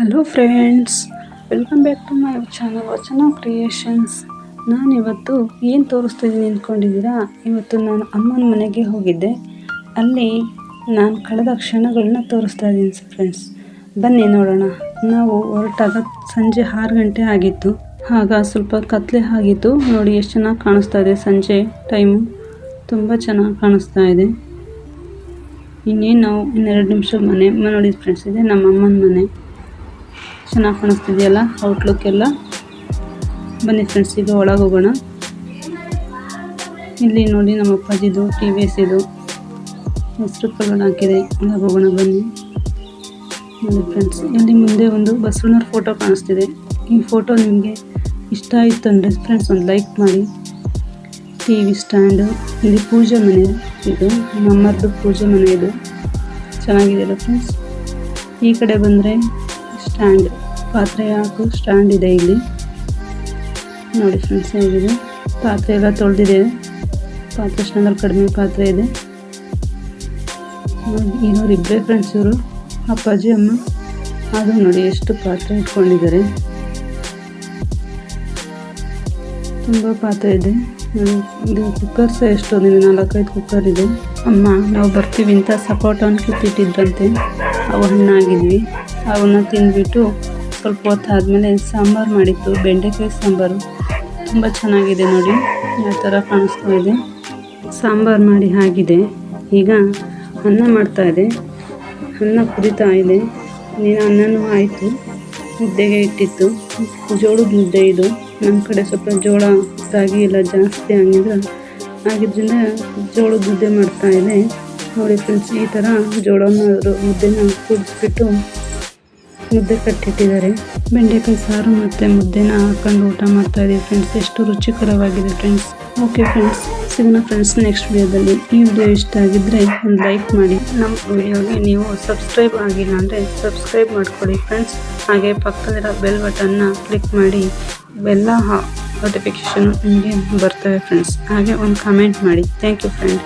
Hello friends welcome back to my channel Vachana creations ನಾನು ಇವತ್ತು ಏನು ತೋರಿಸ್ತಿದ್ದೀನಿ ಅಂದ್ಕೊಂಡಿದ್ದೀರಾ ಇವತ್ತು ನಾನು ಅಮ್ಮನ ಮನೆಗೆ ಹೋಗಿದ್ದೆ. ಅಲ್ಲಿ ನಾನು ಕಳೆದ ಕ್ಷಣಗಳನ್ನ ತೋರಿಸ್ತಾ ಇದ್ದೀನಿ ಫ್ರೆಂಡ್ಸ್ ಬನ್ನಿ ನೋಡೋಣ. ನಾವು ಹೊರಟಾಗ ಸಂಜೆ ಆರು ಗಂಟೆ ಆಗಿತ್ತು. ಆಗ ಸ್ವಲ್ಪ ಕತ್ಲೆ ಆಗಿತ್ತು. ನೋಡಿ, ಎಷ್ಟು ಚೆನ್ನಾಗಿ ಕಾಣಿಸ್ತಾ ಇದೆ ಸಂಜೆ ಟೈಮು. ತುಂಬ ಚೆನ್ನಾಗಿ ಕಾಣಿಸ್ತಾ ಇದೆ. ಇನ್ನೇನು ನಾವು ಇನ್ನೆರಡು ನಿಮಿಷ ಮನೆ ನೋಡಿ ಫ್ರೆಂಡ್ಸ್ ಇದೆ ನಮ್ಮ ಅಮ್ಮನ ಮನೆ. ಚೆನ್ನಾಗಿ ಕಾಣಿಸ್ತಿದೆಯಲ್ಲ? ಔಟ್ಲುಕ್ ಎಲ್ಲ? ಬನ್ನಿ ಫ್ರೆಂಡ್ಸ್ ಇದು ಒಳಗೆ ಹೋಗೋಣ. ಇಲ್ಲಿ ನೋಡಿ ನಮ್ಮ ಅಪ್ಪಾಜಿದು, ಟಿ ವಿ ಎಸ್ ಇದು ಹೆಸರು ಕಲ್ಲೋಣ ಹಾಕಿದೆ. ಒಳಗೆ ಹೋಗೋಣ, ಬನ್ನಿ. ನೋಡಿ ಫ್ರೆಂಡ್ಸ್ ಇಲ್ಲಿ ಮುಂದೆ ಒಂದು ಬಸವಣ್ಣರ ಫೋಟೋ ಕಾಣಿಸ್ತಿದೆ. ಈ ಫೋಟೋ ನಿಮಗೆ ಇಷ್ಟ ಆಯಿತು ಅಂದರೆ ಫ್ರೆಂಡ್ಸ್ ಒಂದು ಲೈಕ್ ಮಾಡಿ. ಟಿ ವಿ ಸ್ಟ್ಯಾಂಡು ಇಲ್ಲಿ ಪೂಜೆ ಮನೆ ಇದು ನಮ್ಮದು ಪೂಜೆ ಮನೆ ಇದು. ಚೆನ್ನಾಗಿದೆಯಲ್ಲ ಫ್ರೆಂಡ್ಸ್ ಈ ಕಡೆ ಬಂದರೆ ಸ್ಟ್ಯಾಂಡ್ ಪಾತ್ರೆ ಹಾಕು ಸ್ಟ್ಯಾಂಡ್ ಇದೆ ಇಲ್ಲಿ. ನೋಡಿ ಫ್ರೆಂಡ್ಸ್ ಹೇಗಿದೆ? ಪಾತ್ರೆ ಎಲ್ಲ ತೊಳೆದಿದೆ. ಪಾತ್ರೆ ಸ್ಟ್ಯಾಂಡಲ್ಲಿ ಕಡಿಮೆ ಪಾತ್ರೆ ಇದೆ. ಇನ್ನೂರು ಇಬ್ಬರೇ ಫ್ರೆಂಡ್ಸ್ ಇವರು. ಅಪ್ಪಾಜಿ, ಅಮ್ಮ. ಅದು ನೋಡಿ ಎಷ್ಟು ಪಾತ್ರೆ ಇಟ್ಕೊಂಡಿದ್ದಾರೆ. ತುಂಬ ಪಾತ್ರೆ ಇದೆ. ಇದು ಕುಕ್ಕರ್ ಸಹ ಎಷ್ಟೊಂದಿದೆ ನಾಲ್ಕೈದು ಕುಕ್ಕರ್ ಇದೆ. ಅಮ್ಮ, ನಾವು ಬರ್ತೀವಿ ಅಂತ ಸಪೋಟವನ್ನು ಕಿತ್ತಿಟ್ಟಿದ್ರಂತೆ ಅವು ಹಣ್ಣಾಗಿದ್ವಿ ಅವನ್ನ ತಿಂದ್ಬಿಟ್ಟು ಸ್ವಲ್ಪ ಹೊತ್ತು ಆದಮೇಲೆ ಸಾಂಬಾರು ಮಾಡಿತ್ತು ಬೆಂಡೆಕಾಯಿ ಸಾಂಬಾರು. ತುಂಬ ಚೆನ್ನಾಗಿದೆ ನೋಡಿ ಯಾವ ಥರ ಕಾಣಿಸ್ತಾ ಇದೆ. ಸಾಂಬಾರು ಮಾಡಿ ಆಗಿದೆ. ಈಗ ಅನ್ನ ಮಾಡ್ತಾ ಇದೆ. ಅನ್ನ ಕುದಿತಾ ಇದೆ. ನೀನು ಅನ್ನನೂ ಆಯಿತು. ಮುದ್ದೆಗೆ ಇಟ್ಟಿತ್ತು. ಜೋಳದ ಮುದ್ದೆ ಇದು. ನಮ್ಮ ಕಡೆ ಸ್ವಲ್ಪ ಜೋಳ ರಾಗಿ ಎಲ್ಲ ಜಾಸ್ತಿ ಆಗಿದ್ರೆ ಆಗಿದ್ದರಿಂದ ಜೋಳದ ಮುದ್ದೆ ಮಾಡ್ತಾ ಇದೆ. ನೋಡಿ ಫ್ರೆಂಡ್ಸ್ ಈ ಥರ ಜೋಳನ ಮುದ್ದೆನ ಕುದಿಸ್ಬಿಟ್ಟು ಮುದ್ದೆ ಕಟ್ಟಿಟ್ಟಿದ್ದಾರೆ. ಬೆಂಡೆಕಾಯಿ ಸಾರು ಮತ್ತು ಮುದ್ದೆನ ಹಾಕೊಂಡು ಊಟ ಮಾಡ್ತಾ ಇದ್ದೀವಿ ಫ್ರೆಂಡ್ಸ್ ಎಷ್ಟು ರುಚಿಕರವಾಗಿದೆ ಫ್ರೆಂಡ್ಸ್ ಓಕೆ ಫ್ರೆಂಡ್ಸ್ ಸಿಗೋಣ ಫ್ರೆಂಡ್ಸ್ ನೆಕ್ಸ್ಟ್ ವಿಡಿಯೋದಲ್ಲಿ ಈ ವಿಡಿಯೋ ಇಷ್ಟ ಆಗಿದ್ದರೆ ಒಂದು ಲೈಕ್ ಮಾಡಿ. ನಮ್ಮ ವಿಡಿಯೋಗೆ ನೀವು ಸಬ್ಸ್ಕ್ರೈಬ್ ಆಗಿಲ್ಲ ಅಂದರೆ ಸಬ್ಸ್ಕ್ರೈಬ್ ಮಾಡ್ಕೊಳ್ಳಿ ಫ್ರೆಂಡ್ಸ್ ಹಾಗೆ ಪಕ್ಕದಲ್ಲಿರೋ ಬೆಲ್ ಬಟನ್ನ ಕ್ಲಿಕ್ ಮಾಡಿ. ಎಲ್ಲ ನೋಟಿಫಿಕೇಷನ್ ನಿಮಗೆ ಬರ್ತವೆ ಫ್ರೆಂಡ್ಸ್ ಹಾಗೆ ಒಂದು ಕಮೆಂಟ್ ಮಾಡಿ. Thank you friend